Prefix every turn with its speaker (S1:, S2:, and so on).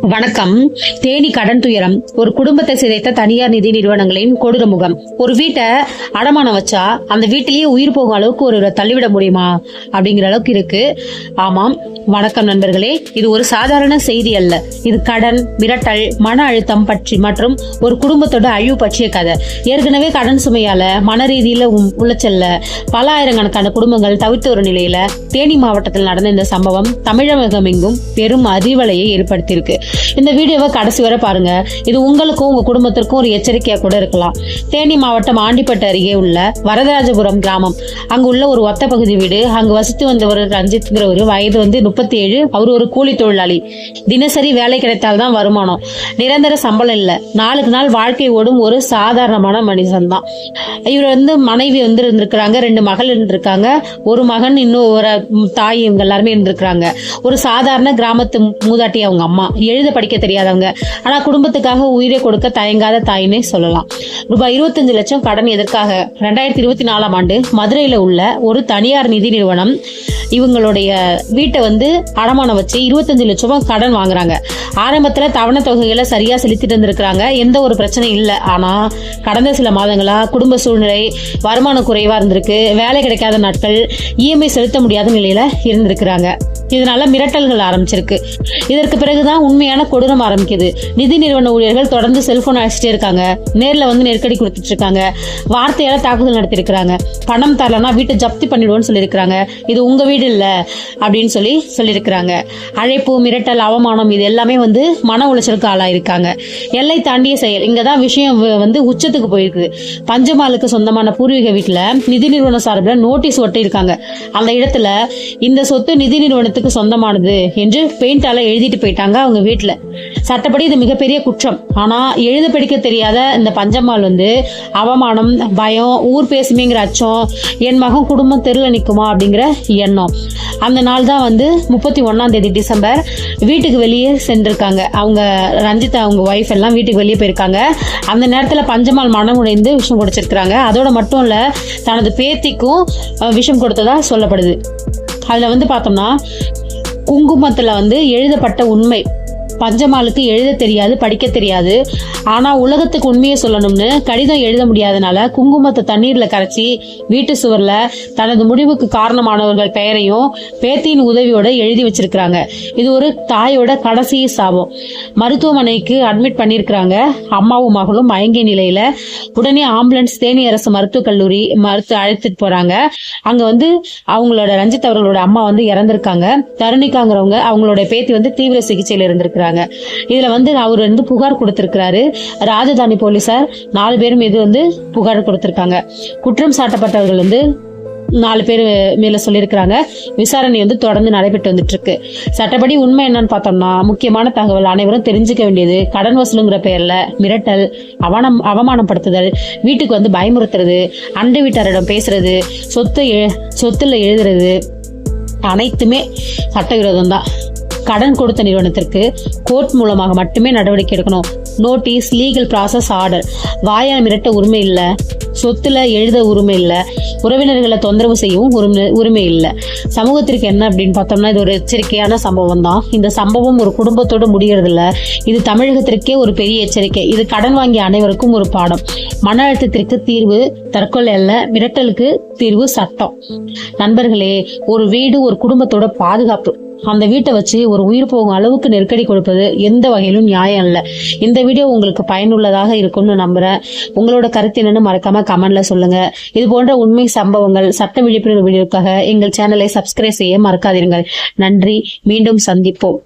S1: வணக்கம். தேனி கடன் துயரம். ஒரு குடும்பத்தை சிதைத்த தனியார் நிதி நிறுவனங்களின் கொடூர முகம். ஒரு வீட்டை அடமானம் வச்சா அந்த வீட்டிலேயே உயிர் போகும் அளவுக்கு ஒரு தள்ளிவிட முடியுமா? அப்படிங்கிற அளவுக்கு இருக்கு. ஆமாம். வணக்கம் நண்பர்களே. இது ஒரு சாதாரண செய்தி அல்ல. இது கடன் மிரட்டல் மன அழுத்தம் பற்றி மற்றும் ஒரு குடும்பத்தோட அழிவு பற்றிய கதை. ஏற்கனவே கடன் சுமையால மன ரீதியில உம் உளைச்சல்ல பல ஆயிரக்கணக்கான குடும்பங்கள் தவிர்த்த ஒரு நிலையில தேனி மாவட்டத்தில் நடந்த இந்த சம்பவம் தமிழகம் எங்கும் பெரும் அதிர்வலையை ஏற்படுத்தியிருக்கு. இந்த வீடியோவை கடைசி வரை பாருங்க. இது உங்களுக்கும் உங்க குடும்பத்திற்கும் ஒரு எச்சரிக்கையா கூட இருக்கலாம். தேனி மாவட்டம் ஆண்டிப்பட்டு அருகே உள்ள வரதராஜபுரம் கிராமம். அங்கு உள்ள ஒரு ஒத்த பகுதி வீடு. அங்கு வசித்து வந்தவர் ரஞ்சித்ங்கிற ஒரு வயது வந்து முப்பத்தி ஏழு அவர் ஒரு கூலி தொழிலாளி. தினசரி வேலை கிடைத்தால்தான் வருமானம். நிரந்தர சம்பளம் இல்ல. நாளுக்கு நாள் வாழ்க்கை ஓடும் ஒரு சாதாரணமான மனுஷன் தான் இவர் வந்து மனைவி வந்து இருந்திருக்கிறாங்க ரெண்டு மகள் இருந்திருக்காங்க. ஒரு மகன் இன்னும் ஒரு தாய் இவங்க எல்லாருமே இருந்திருக்கிறாங்க. ஒரு சாதாரண கிராமத்து மூதாட்டி அவங்க அம்மா. எழுத படிக்க தெரியாதவங்க. ஆனா குடும்பத்துக்காக உயிரை கொடுக்க தயங்காத தாயினே சொல்லலாம். ரூபாய் இருபத்தஞ்சு லட்சம் கடன் எதற்காக? ரெண்டாயிரத்தி இருபத்தி நாலாம் ஆண்டு மதுரையில் உள்ள ஒரு தனியார் நிதி நிறுவனம் இவங்களுடைய வீட்டை வந்து அடமானம் வச்சு இருபத்தஞ்சு லட்சம் ரூபாய் கடன் வாங்குறாங்க. ஆரம்பத்தில் தவணை தொகைகளை சரியாக செலுத்திட்டு இருந்திருக்கிறாங்க. எந்த ஒரு பிரச்சனையும் இல்லை. ஆனால் கடந்த சில மாதங்களாக குடும்ப சூழ்நிலை வருமானம் குறைவாக இருந்திருக்கு. வேலை கிடைக்காத நாட்கள் இஎம்ஐ செலுத்த முடியாத நிலையில் இருந்திருக்கிறாங்க. இதனால மிரட்டல்கள் ஆரம்பிச்சிருக்கு. இதற்கு பிறகுதான் உண்மையான கொடூரம் ஆரம்பிக்குது. நிதி நிறுவன ஊழியர்கள் தொடர்ந்து செல்போன் அழைச்சிட்டே இருக்காங்க. நேர்ல வந்து நெருக்கடி கொடுத்துட்டு இருக்காங்க. வார்த்தையால தாக்குதல் நடத்திருக்கிறாங்க பணம் தரலன்னா வீட்டை ஜப்தி பண்ணிடுவோம்னு சொல்லியிருக்கிறாங்க. இது உங்க வீடு இல்ல அப்படின்னு சொல்லி சொல்லியிருக்கிறாங்க. அழைப்பு மிரட்டல் அவமானம் இது எல்லாமே வந்து மன உளைச்சலுக்கு ஆளாயிருக்காங்க. எல்லை தாண்டிய செயல். இங்கதான் விஷயம் வந்து உச்சத்துக்கு போயிருக்கு. பஞ்சமாலுக்கு சொந்தமான பூர்வீக வீட்டுல நிதி நிறுவனம் சார்பில் நோட்டீஸ் ஒட்டியிருக்காங்க. அந்த இடத்துல இந்த சொத்து நிதி நிறுவனத்துக்கு சொந்தமானது என்று பெயிண்டால எழுதிட்டு போயிட்டாங்க அவங்க வீட்டுல. சட்டப்படி இது மிகப்பெரிய குற்றம். ஆனா எழுத படிக்க தெரியாத இந்த பஞ்சம்மாள் வந்து அவமானம் பயம் ஊர் பேசுமேங்கிற அச்சம் என் மகன் குடும்பம் தெருல நிற்குமா அப்படிங்கிற எண்ணம். அந்த நாள் தான் வந்து முப்பத்தி ஒன்னாம் தேதி டிசம்பர் வீட்டுக்கு வெளியே சென்றிருக்காங்க. அவங்க ரஞ்சிதா அவங்க ஒய்ஃப் எல்லாம் வீட்டுக்கு வெளியே போயிருக்காங்க. அந்த நேரத்துல பஞ்சமால் மனம் உடைந்து விஷம் குடிச்சிருக்கிறாங்க. அதோட மட்டும் இல்ல தனது பேத்திக்கும் விஷம் கொடுத்ததா சொல்லப்படுது. அதில் வந்து பார்த்தோம்னா குங்குமத்தில் வந்து எழுதப்பட்ட உண்மை. பஞ்சமாலுக்கு எழுத தெரியாது படிக்க தெரியாது. ஆனா உலகத்துக்கு உண்மையை சொல்லணும்னு கடிதம் எழுத முடியாதனால குங்குமத்தை தண்ணீர்ல கரைச்சி வீட்டு சுவர்ல தனது முடிவுக்கு காரணமானவர்கள் பெயரையும் பேத்தியின் உதவியோட எழுதி வச்சிருக்கிறாங்க. இது ஒரு தாயோட கடைசி சாபம். மருத்துவமனைக்கு அட்மிட் பண்ணியிருக்கிறாங்க. அம்மாவும் மகளும் மயங்கிய நிலையில உடனே ஆம்புலன்ஸ் தேனி அரசு மருத்துவக் கல்லூரி மருத்துவ அழைத்துட்டு போறாங்க. அங்க வந்து அவங்களோட ரஞ்சித் அவர்களோட அம்மா வந்து இறந்திருக்காங்க. தருணிக்காங்கிறவங்க அவங்களோட பேத்தி வந்து தீவிர சிகிச்சையில இருந்திருக்கிறாங்க. இதுல வந்து அவர் வந்து புகார் கொடுத்திருக்கிறாரு. ராஜதானி போலீசார் நாலு பேரும் இது வந்து புகார் கொடுத்திருக்காங்க. குற்றம் சாட்டப்பட்டவர்கள் வந்து நாலு பேர் மேல சொல்லியிருக்கிறாங்க. விசாரணை வந்து தொடர்ந்து நடைபெற்று வந்துட்டு இருக்கு சட்டப்படி உண்மை என்னன்னு பார்த்தோம்னா முக்கியமான தகவல் அனைவரும் தெரிஞ்சுக்க வேண்டியது கடன் வசூலுங்கிற பெயர்ல மிரட்டல் அவனம் அவமானப்படுத்துதல் வீட்டுக்கு வந்து பயமுறுத்துறது அண்டை வீட்டாரிடம் பேசுறது சொத்து சொத்துல எழுதுறது அனைத்துமே சட்டவிரோதம் தான் கடன் கொடுத்த நிறுவனத்திற்கு கோர்ட் மூலமாக மட்டுமே நடவடிக்கை எடுக்கணும். Notice legal process order. வாயால் மிரட்ட உரிமை இல்லை. சொத்துல எழுத உரிமை இல்லை. உறவினர்களை தொந்தரவு செய்யவும் உரிமை உரிமை இல்லை. சமூகத்திற்கு என்ன அப்படின்னு பார்த்தோம்னா இது ஒரு எச்சரிக்கையான சம்பவம் தான். இந்த சம்பவம் ஒரு குடும்பத்தோட முடியறதில்ல. இது தமிழகத்திற்கே ஒரு பெரிய எச்சரிக்கை. இது கடன் வாங்கிய அனைவருக்கும் ஒரு பாடம். மன அழுத்தத்திற்கு தீர்வு தற்கொலை அல்ல மிரட்டலுக்கு தீர்வு சட்டம். நண்பர்களே ஒரு வீடு ஒரு குடும்பத்தோட பாதுகாப்பு. அந்த வீட்டை வச்சு ஒரு உயிர் போகும் அளவுக்கு நெருக்கடி கொடுப்பது எந்த வகையிலும் நியாயம் இல்லை. இந்த வீடியோ உங்களுக்கு பயனுள்ளதாக இருக்கும்னு நம்புறேன். உங்களோட கருத்து என்னன்னு மறக்காம கமெண்ட்ல சொல்லுங்க. இது போன்ற உண்மை சம்பவங்கள் சட்ட விழிப்புணர்வு வீடியோக்காக எங்கள் சேனலை சப்ஸ்கிரைப் செய்ய மறக்காதீர்கள் நன்றி. மீண்டும் சந்திப்போம்.